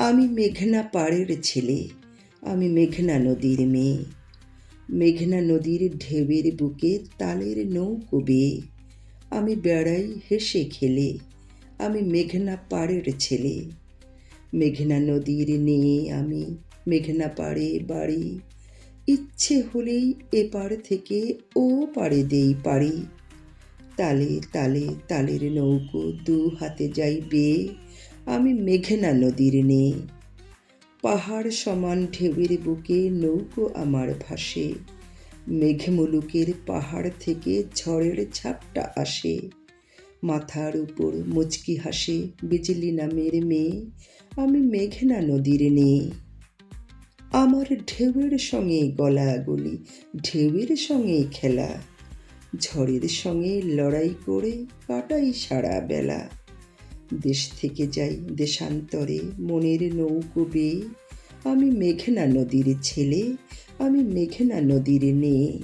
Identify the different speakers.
Speaker 1: আমি মেঘনা পাড়ের ছেলে, আমি মেঘনা নদীর মেয়ে। মেঘনা নদীর ঢেউয়ের বুকে তালের নৌকো বেয়ে। আমি বেড়াই হেসে খেলে, আমি মেঘনা পাড়ের ছেলে। মেঘনা নদীর নিয়ে আমি মেঘনা পাড়ে বাড়ি। ইচ্ছে হলেই এপার থেকে ও পাড়ে দেই পাড়ি। তালে তালে তালের নৌকো দু হাতে যাই বেয়ে। আমি মেঘনা নদীর নে পাহাড় সমান ঢেউয়ের বুকে, নৌকো আমার ভাসে। মেঘমুলুকের পাহাড় থেকে ঝড়ের ঝাপটা আসে। মাথার উপর মুচকি হাসে বিজলি নামের মেয়ে। আমি মেঘনা নদীর নে আমার ঢেউয়ের সঙ্গে গলাগলি, ঢেউয়ের সঙ্গে খেলা। ঝড়ের সঙ্গে লড়াই করে কাটাই সারা বেলা। দেশ থেকে যাই, দেশান্তরে মনের নৌকো বেয়ে। আমি মেঘনা নদীর ছেলে, আমি মেঘনা নদীর নেই